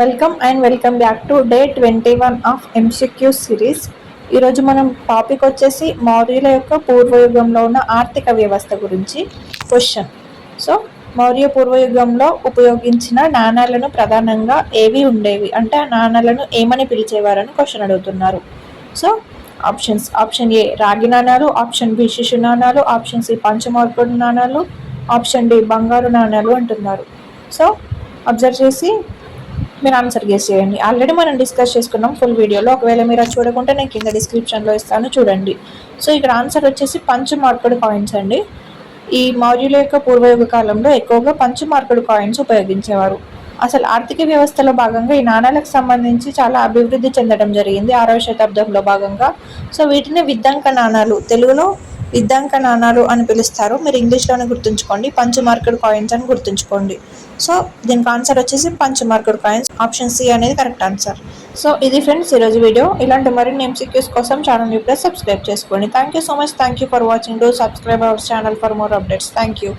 Welcome and welcome back to day twenty one of MCQ series ఈరోజు మనం topic వచ్చేసి మౌర్యుల యొక్క పూర్వయుగంలో ఉన్న ఆర్థిక వ్యవస్థ గురించి క్వశ్చన్ సో మౌర్య పూర్వయుగంలో ఉపయోగించిన నాణాలను ప్రధానంగా ఏవి ఉండేవి? అంటే ఆ నాణాలను ఏమని పిలిచేవారని క్వశ్చన్ అడుగుతున్నారు. సో ఆప్షన్స్ ఆప్షన్ ఏ రాగి నాణాలు. ఆప్షన్ బి శిశు నాణాలు. ఆప్షన్ సి పంచమార్పుడు నాణాలు. ఆప్షన్ డి బంగారు నాణాలు అంటున్నారు. సో అబ్జర్వ్ చేసి మీరు ఆన్సర్ గెస్ చేయండి. ఆల్రెడీ మనం డిస్కస్ చేసుకున్నాం ఫుల్ వీడియోలో ఒకవేళ మీరు అది చూడకుంటే నేను కింద డిస్క్రిప్షన్లో ఇస్తాను చూడండి. సో ఇక్కడ ఆన్సర్ వచ్చేసి పంచ మార్కుడు కాయిన్స్ అండి. ఈ మౌర్యుల యొక్క పూర్వయుగ కాలంలో ఎక్కువగా పంచ మార్కుడు కాయిన్స్ ఉపయోగించేవారు. అసలు ఆర్థిక వ్యవస్థలో భాగంగా ఈ నాణాలకు సంబంధించి చాలా అభివృద్ధి చెందడం జరిగింది ఆరవ శతాబ్దంలో భాగంగా. సో వీటిని విద్దంక నాణాలు తెలుగులో ఇద్దాంక నాణాలు అని పిలుస్తారు. మీరు ఇంగ్లీష్లోనే గుర్తుంచుకోండి. పంచు మార్కెడ్ కాయిన్స్ అని గుర్తుంచుకోండి. సో దీనికి ఆన్సర్ వచ్చేసి punch marked coins option C అనేది కరెక్ట్ ఆన్సర్ సో ఇది ఫ్రెండ్స్ ఈరోజు వీడియో ఇలాంటి మరిన్ని ఎంసీక్యూస్ కోసం ఛానల్ ఇప్పుడే సబ్స్క్రైబ్ చేసుకోండి. Thank you so much thank you for watching do subscribe our channel for more updates thank you